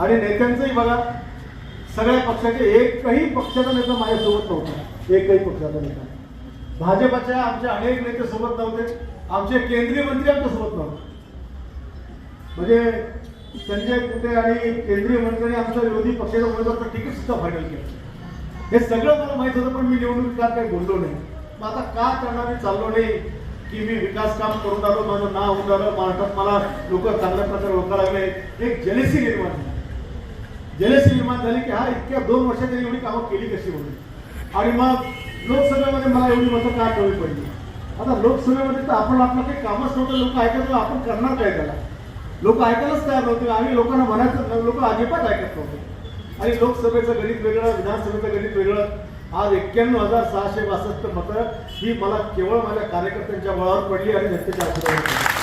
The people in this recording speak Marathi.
आणि नेत्यांचंही बघा सगळ्या पक्षाचे एकही पक्षाचा नेता माझ्यासोबत नव्हता. एकही पक्षाचा नेता. भाजपच्या आमचे अनेक नेते सोबत नव्हते. आमचे केंद्रीय मंत्री आमच्यासोबत नव्हते. म्हणजे संजय कुटे आणि केंद्रीय मंत्र्यांनी आमचा विरोधी पक्षाचा उमेदवारचं तिकीट सुद्धा फायनल केलं. हे सगळं मला माहीत होतं पण मी निवडणूक काही बोललो नाही. मग आता का त्यांना मी चाललो नाही? की मी विकास काम करून आलो माझं नाव होऊन आलं महाराष्ट्रात मला लोक चांगल्या प्रकारे ओळखा लागले. एक जलेसी निर्माण झाली. जलसी निर्माण झाली की हा इतक्या दोन वर्षात त्यांनी एवढी कामं केली कशी होती आणि मग लोकसभेमध्ये मला एवढी मतं का कळली पडली आता लोकसभेमध्ये तर आपण आपलं काही कामच नव्हतं लोक ऐकत आपण करणार काय त्याला? लोक ऐकायलाच तयार नव्हते आम्ही लोकांना म्हणायचं लोक अजिबात ऐकत नव्हते. आणि लोकसभेचं गणित वेगळं विधानसभेचं गणित वेगळं. आज एक्क्याण्णव हजार सहाशे बासष्ट मतं ही मला केवळ माझ्या कार्यकर्त्यांच्या बळावर पडली आणि जनतेच्या आशीर्वाद पडली.